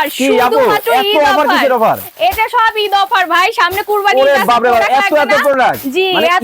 Offer শুধুমাত্র Eid offer এটা সব ঈদ অফার ভাই। সামনে কুরবানি এত এত product? জি মানে এত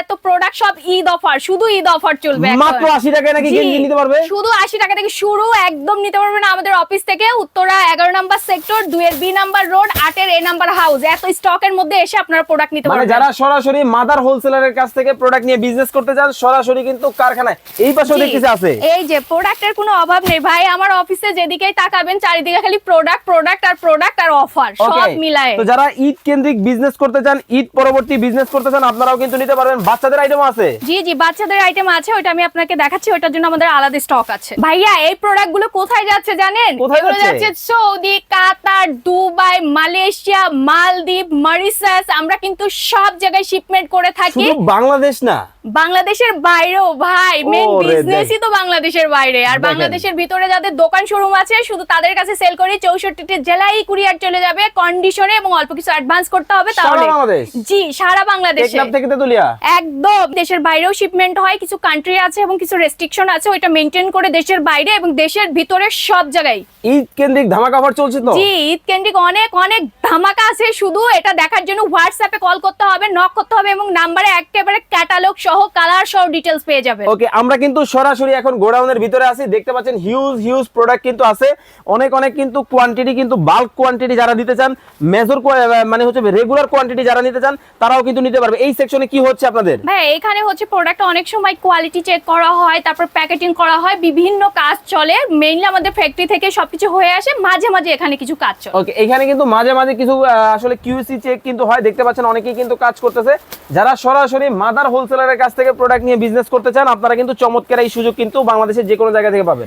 এত প্রোডাক্ট সব ঈদ অফার শুধু ঈদ অফার চলবে মাত্র 80 টাকায় নাকি গেঞ্জি নিতে পারবে? শুধু 80 টাকা থেকে শুরু একদম নিতে পারবেন আমাদের অফিস থেকে। উত্তরা 11 নাম্বার সেক্টর 2 এর বি নাম্বার রোড 8 এর এ নাম্বার হাউস এত স্টকের মধ্যে এসে আপনারা প্রোডাক্ট নিতে মানে পারবেন। যারা সরাসরি মাদার হোলসেলারের কাছ থেকে প্রোডাক্ট নিয়ে বিজনেস করতে চান সরাসরি কিন্তু কারখানায়। এই পাশেও জি, দেখতেছি আছে? এই যে প্রোডাক্টের কোনো অভাব নেই। ভাই আমার অফিসে যেদিকেই তাকাবেন চারিদিকে খালি প্রোডাক্ট প্রোডাক্ট আর প্রোডাক্ট আর অফার সব মিলায়। তো যারা ঈদ কেন্দ্রিক বিজনেস করতে চান ঈদ পরবর্তী বিজনেস করতে চান আপনারাও কিন্তু নিতে পারবেন। বাচ্চাদের আইটেম আছে। জি জি বাচ্চাদের আইটেম আছে ওটা আমি আপনাকে দেখাচ্ছি ওটার জন্য আমাদের আলাদা স্টক আছে। ভাইয়া এই প্রোডাক্টগুলো কোথায় যাচ্ছে জানেন? কোথায়? যাচ্ছে সৌদি কাতার দুবাই মালয়েশিয়া মালদ্বীপ মরিশাস আমরা কিন্তু সব জায়গায় শিপমেন্ট করে থাকি। শুধু বাংলাদেশ না। বাংলাদেশের বাইরেও ভাই মেন বিজনেসই তো বাংলাদেশের বাইরে। আর বাংলাদেশের ভিতরে যাদের দোকান শোরুম আছে শুধু তাদের কাছে সেল করি চৌষট্টিটি জেলায় কুরিয়ার চলে যাবে কন্ডিশনে এবং অল্প কিছু অ্যাডভান্স করতে হবে তাহলে? জি সারা বাংলাদেশে। একদম। দেশের বাইরেও শিপমেন্ট হয় কিছু কান্ট্রি আছে এবং কিছু রেস্ট্রিকশন আছে ওইটা মেনটেন করে দেশের বাইরে এবং দেশের ভিতরে সব জায়গায়। ঈদ কেন্দ্রিক ধামাকা অফার চলছে তো? জি ঈদ কেন্দ্রিক অনেক অনেক ধামাকা আছে শুধু এটা দেখার জন্য হোয়াটসঅ্যাপে কল করতে হবে নক করতে হবে এবং নাম্বারে একেবারে ক্যাটালগ সহ কালার সহ ডিটেলস পেয়ে যাবে ওকে আমরা কিন্তু সরাসরি এখন গোডাউনের ভিতরে আছি দেখতে পাচ্ছেন হিউজ হিউজ প্রোডাক্ট কিন্তু আছে। অনেক অনেক কিন্তু কোয়ান্টিটি কিন্তু বাল্ক কোয়ান্টিটি যারা নিতে চান মেজর মানে হচ্ছে রেগুলার কোয়ান্টিটি যারা নিতে চান তারাও কিন্তু নিতে পারবে। এই সেকশনে কি হচ্ছে আপনাদের? ভাই এখানে হচ্ছে প্রোডাক্ট অনেক সময় কোয়ালিটি চেক করা হয় তারপর প্যাকেটিং করা হয় বিভিন্ন কাজ চলে। মেইনলি আমাদের ফ্যাক্টরি থেকে সবকিছু হয়ে আসে মাঝে মাঝে এখানে কিছু কাজ চলে। ওকে এখানে কিন্তু মাঝে মাঝে কিছু আসলে কিউসি চেক কিন্তু হয়, দেখতে পাচ্ছেন অনেকেই কিন্তু কাজ করতেছে। যারা সরাসরি মাদার হোলসেলারের কাছ থেকে প্রোডাক্ট নিয়ে বিজনেস করতে চান, আপনারা কিন্তু চমৎকার এই সুযোগ কিন্তু বাংলাদেশের যে কোনো জায়গা থেকে পাবেন।